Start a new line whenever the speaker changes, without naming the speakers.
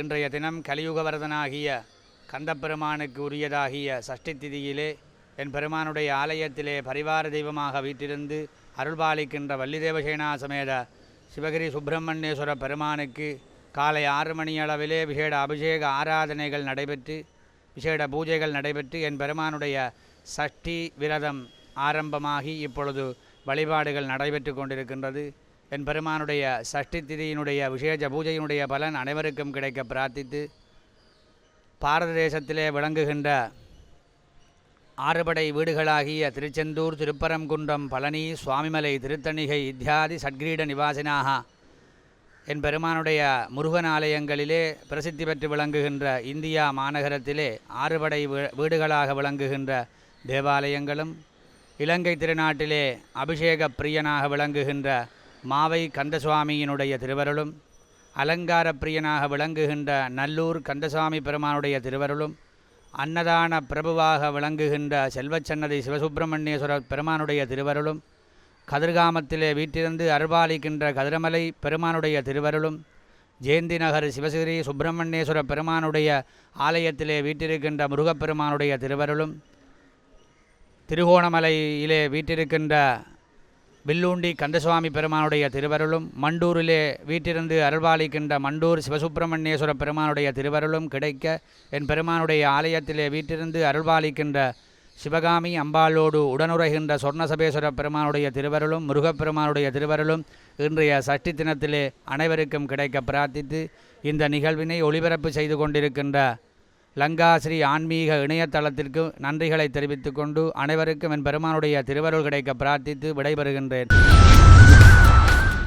இன்றைய தினம் கலியுகவரதனாகிய கந்தப்பெருமானுக்கு உரியதாகிய சஷ்டி திதியிலே என் பெருமானுடைய ஆலயத்திலே பரிவார தெய்வமாக வீட்டிலிருந்து அருள்பாலிக்கின்ற வள்ளிதேவசேனா சமேத சிவகிரி சுப்பிரமணியேஸ்வர பெருமானுக்கு காலை ஆறு மணி அளவிலே விசேட அபிஷேக ஆராதனைகள் நடைபெற்று விசேட பூஜைகள் நடைபெற்று என் பெருமானுடைய சஷ்டி விரதம் ஆரம்பமாகி இப்பொழுது வழிபாடுகள் நடைபெற்று கொண்டிருக்கின்றது. என் பெருமானுடைய சஷ்டி திதியினுடைய விசேஷ பூஜையினுடைய பலன் அனைவருக்கும் கிடைக்க பிரார்த்தித்து பாரத தேசத்திலே விளங்குகின்ற ஆறுபடை வீடுகளாகிய திருச்செந்தூர் திருப்பரங்குன்றம் பழனி சுவாமிமலை திருத்தணிகை இத்தியாதி சட்கிரீட நிவாசினாக என் பெருமானுடைய முருகன் ஆலயங்களிலே பிரசித்தி பெற்று விளங்குகின்ற இந்தியா மாநகரத்திலே ஆறுபடை வீ- வீடுகளாக விளங்குகின்ற தேவாலயங்களும் இலங்கை திருநாட்டிலே அபிஷேக பிரியனாக விளங்குகின்ற மாவை கந்தசுவாமியினுடைய திருவருளும் அலங்கார பிரியனாக விளங்குகின்ற நல்லூர் கந்தசுவாமி பெருமானுடைய திருவருளும் அன்னதான பிரபுவாக விளங்குகின்ற செல்வச்சன்னதி சிவசுப்பிரமணியேஸ்வரர் பெருமானுடைய திருவருளும் கதிர்காமத்திலே வீட்டிருந்து அருள்பாலிக்கின்ற கதிரமலை பெருமானுடைய திருவருளும் ஜெயந்தி நகர் சிவசிரி சுப்பிரமணியேஸ்வர பெருமானுடைய ஆலயத்திலே வீட்டிருக்கின்ற முருகப்பெருமானுடைய திருவருளும் திருகோணமலையிலே வீட்டிருக்கின்ற வில்லூண்டி கந்தசுவாமி பெருமானுடைய திருவருளும் மண்டூரிலே வீட்டிருந்து அருள்பாலிக்கின்ற மண்டூர் சிவசுப்பிரமணியேஸ்வர பெருமானுடைய திருவருளும் கிடைக்க என் பெருமானுடைய ஆலயத்திலே வீட்டிருந்து அருள்பாலிக்கின்ற சிவகாமி அம்பாளோடு உடனுரைகின்ற சொர்ணசபேஸ்வர பெருமானுடைய திருவருளும் முருகப்பெருமானுடைய திருவருளும் இன்றைய சஷ்டி தினத்திலே அனைவருக்கும் கிடைக்க பிரார்த்தித்து இந்த நிகழ்வினை ஒளிபரப்பு செய்து கொண்டிருக்கின்ற லங்காஸ்ரீ ஆன்மீக இணையதளத்திற்கு நன்றிகளை தெரிவித்துக் கொண்டு அனைவருக்கும் என் பெருமானுடைய திருவருள் கிடைக்க பிரார்த்தித்து விடைபெறுகின்றேன்.